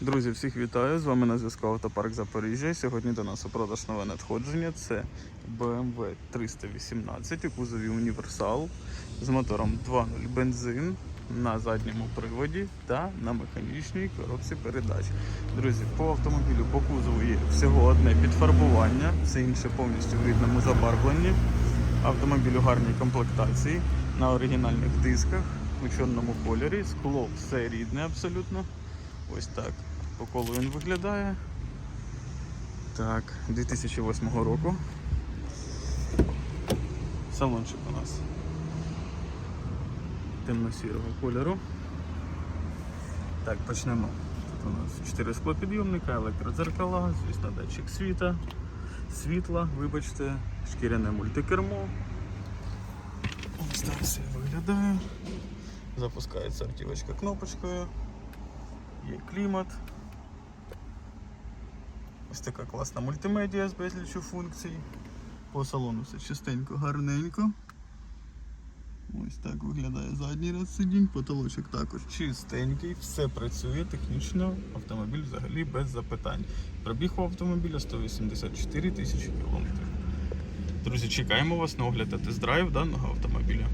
Друзі, всіх вітаю! З вами на зв'язку Автопарк Запоріжжя. Сьогодні до нас у продаж нове надходження. Це BMW 318 у кузові універсал з мотором 2.0 бензин на задньому приводі та на механічній коробці передач. Друзі, по автомобілю по кузову є всього одне підфарбування, все інше повністю в рідному забарвленні. Автомобіль у гарній комплектації на оригінальних дисках у чорному кольорі. Скло все рідне абсолютно. Ось так по колу він виглядає. Так, 2008 року. Салончик у нас темно-сірого кольору. Так, почнемо. Тут у нас 4 склопідйомника, електродзеркала, звісно, датчик світа, світла, вибачте, шкіряне мультикермо. Ось так все виглядає. Запускається автівочка кнопочкою. Є клімат. Ось така класна мультимедіа з безлічю функцій. По салону все чистенько, гарненько. Ось так виглядає задній ряд сидінь, потолочок також чистенький, все працює технічно, автомобіль взагалі без запитань. Пробіг у автомобіля 184 тисячі кілометрів. Друзі, чекаємо вас на огляд та тест-драйв даного автомобіля.